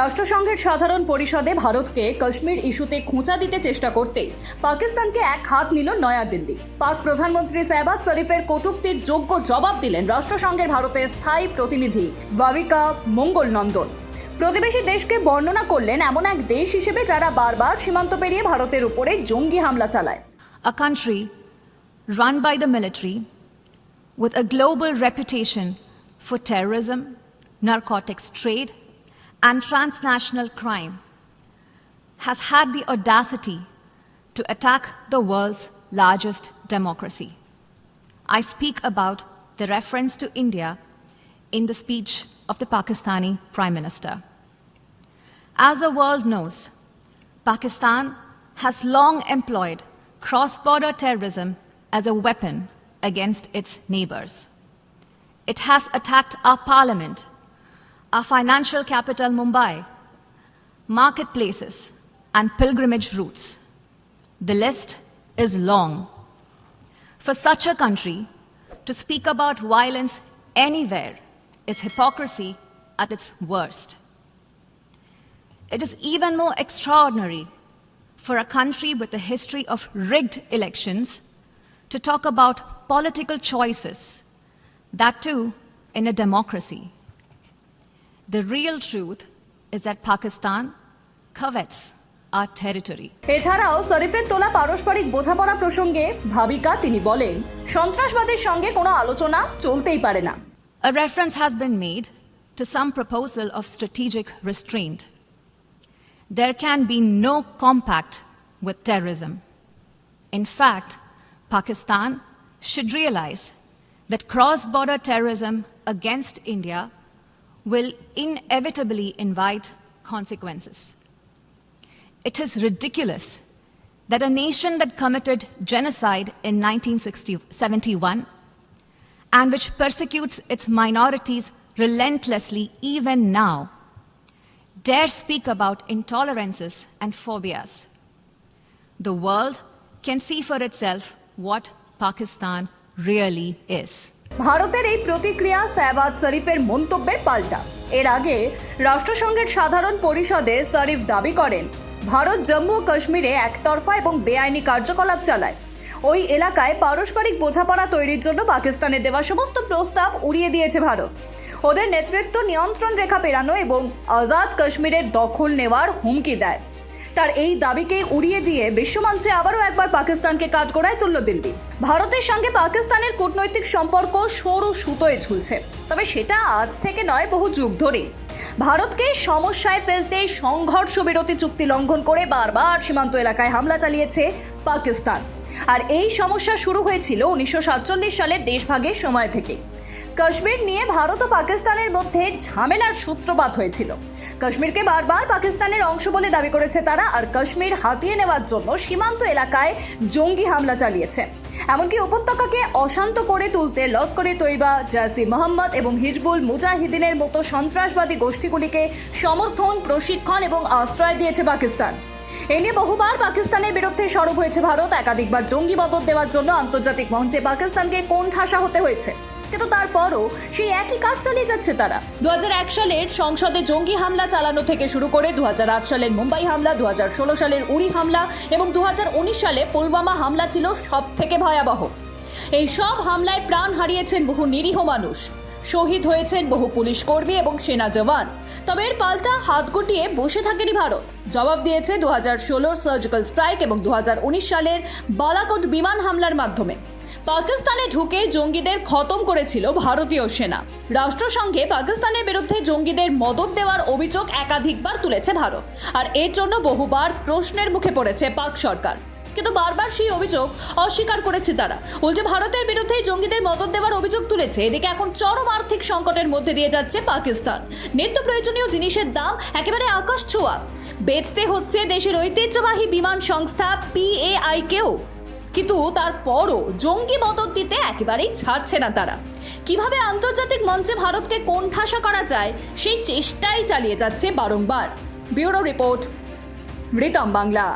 রাষ্ট্রসংঘের সাধারণ পরিষদে ভারতকে কাশ্মীর ইস্যুতে খোঁচা দিতে চেষ্টা করতে পাকিস্তানকে এক হাত নিল নয়াদিল্লি। পাক প্রধানমন্ত্রী শাহবাজ শরীফের কটূক্তির যোগ্য জবাব দিলেন রাষ্ট্রসংঘের ভারতের স্থায়ী প্রতিনিধি ভাবিকা মঙ্গল নন্দন প্রতিবেশী দেশকে বর্ণনা করলেন এমন এক দেশ হিসেবে যারা বারবার সীমান্ত পেরিয়ে ভারতের উপরে জঙ্গি হামলা চালায়। A country run by the military with a global reputation for terrorism, narcotics and transnational crime has had the audacity to attack the world's largest democracy. I speak about the reference to India in the speech of the Pakistani Prime Minister. As the world knows, Pakistan has long employed cross border terrorism as a weapon against its neighbors. It has attacked our parliament, our financial capital Mumbai, marketplaces, and pilgrimage routes. The list is long. For such a country to speak about violence anywhere is hypocrisy at its worst. It is even more extraordinary for a country with a history of rigged elections to talk about political choices, that too in a democracy. The real truth is that Pakistan covets our territory. এছাড়াও শরীফের তোলা পারস্পরিক বোঝাপড়া প্রসঙ্গে ভাবিকা তিনি বলেন সন্ত্রাসবাদের সঙ্গে কোনো আলোচনা চলতেই পারে না A reference has been made to some proposal of strategic restraint. There can be no compact with terrorism. In fact, Pakistan should realize that cross border terrorism against India will inevitably invite consequences. It is ridiculous that a nation that committed genocide in 1971 and which persecutes its minorities relentlessly even now dare speak about intolerances and phobias. The world can see for itself what Pakistan really is. ভারতের এই প্রতিক্রিয়া শাহবাজ শরীফের মন্তব্যের পাল্টা। এর আগে রাষ্ট্রসংঘের সাধারণ পরিষদে শরীফ দাবি করেন, ভারত জম্মু ও কাশ্মীরে একতরফা এবং বেআইনি কার্যকলাপ চালায়। ওই এলাকায় পারস্পরিক বোঝাপড়া তৈরির জন্য পাকিস্তানের দেওয়া সমস্ত প্রস্তাব উড়িয়ে দিয়েছে ভারত। ওদের নেতৃত্ব নিয়ন্ত্রণ রেখা পেরানো এবং আজাদ কাশ্মীরের দখল নেওয়ার হুমকি দেয়। তার এই দাবিকে উড়িয়ে দিয়ে বিশ্বমঞ্চে আবারও একবার পাকিস্তানকে কাঠগড়ায় তুলল দিল্লি। ভারতের সঙ্গে পাকিস্তানের কূটনৈতিক সম্পর্ক সরু সুতোয় ঝুলছে। তবে সেটা আজ থেকে নয়, বহু যুগ ধরে ভারতকে সমস্যায় ফেলতে সংঘর্ষ বিরতি চুক্তি লঙ্ঘন করে বারবার সীমান্ত এলাকায় হামলা চালিয়েছে পাকিস্তান। আর এই সমস্যা শুরু হয়েছিল উনিশশো সালের দেশভাগের সময় থেকে কাশ্মীর নিয়ে ভারত ও পাকিস্তানের মধ্যে ঝামেলার সূত্রপাত হয়েছিল। কাশ্মীরকে বারবার পাকিস্তানের অংশ বলে দাবি করেছে তারা আর কাশ্মীর হাতিয়ে নেওয়ার জন্য সীমান্ত এলাকায় জঙ্গি হামলা চালিয়েছে। এমনকি উপত্যকাকে অশান্ত করে তুলতে লস্করে তৈবা, জাসি মোহাম্মদ এবং হিজবুল মুজাহিদিনের মতো সন্ত্রাসবাদী গোষ্ঠীগুলিকে সমর্থন, প্রশিক্ষণ এবং আশ্রয় দিয়েছে পাকিস্তান। এ নিয়ে বহুবার পাকিস্তানের বিরুদ্ধে সরব হয়েছে ভারত। একাধিকবার জঙ্গি বদল দেওয়ার জন্য আন্তর্জাতিক মঞ্চে পাকিস্তানকে কোন ঠাসা হতে হয়েছে। কিন্তু তারপরও সেই একই কাজ চালিয়ে যাচ্ছে তারা। দু সালের সংসদে জঙ্গি হামলা চালানো থেকে শুরু করে দু হাজার আট সালের মুম্বাই হামলা, দুহাজার ষোলো সালের উড়ি হামলা এবং দুহাজার উনিশ সালে পুলওয়ামা হামলা ছিল সব থেকে ভয়াবহ। এই সব হামলায় প্রাণ হারিয়েছেন বহু নিরীহ মানুষ। শহীদ হয়েছেন বহু পুলিশ কর্মী এবং সেনা জওয়ান। তবে এর পাল্টা হাত গুটিয়ে বসে থাকেনি ভারত। জবাব দিয়েছে দু হাজার ষোলোর সার্জিক্যাল স্ট্রাইক এবং দু হাজার উনিশ সালের বালাকোট বিমান হামলার মাধ্যমে। পাকিস্তানে ঢুকে জঙ্গিদের খতম করেছিল ভারতীয় সেনা। রাষ্ট্রসংঘে পাকিস্তানের বিরুদ্ধে জঙ্গিদের মদত দেওয়ার অভিযোগ একাধিকবার তুলেছে ভারত। আর এর জন্য বহুবার প্রশ্নের মুখে পড়েছে পাক সরকার। কিন্তু বারবার সেই অভিযোগ অস্বীকার করেছে তারা। বলছে ভারতের বিরুদ্ধে জঙ্গিদের মদত দেওয়ার অভিযোগ তুলেছে। এদিকে এখন চরম আর্থিক সংকটের মধ্যে দিয়ে যাচ্ছে পাকিস্তান। নিত্য প্রয়োজনীয় জিনিসের দাম একেবারে আকাশ ছোঁয়া। বেচতে হচ্ছে দেশের ঐতিহ্যবাহী বিমান সংস্থা পিএআই কেও। কিন্তু তারপরও জঙ্গি মদত দিতে একেবারেই ছাড়ছে না তারা। কীভাবে আন্তর্জাতিক মঞ্চে ভারতকে কোণঠাসা করা যায়, সেই চেষ্টাই চালিয়ে যাচ্ছে বারংবার। Bureau report Ritam Bangla.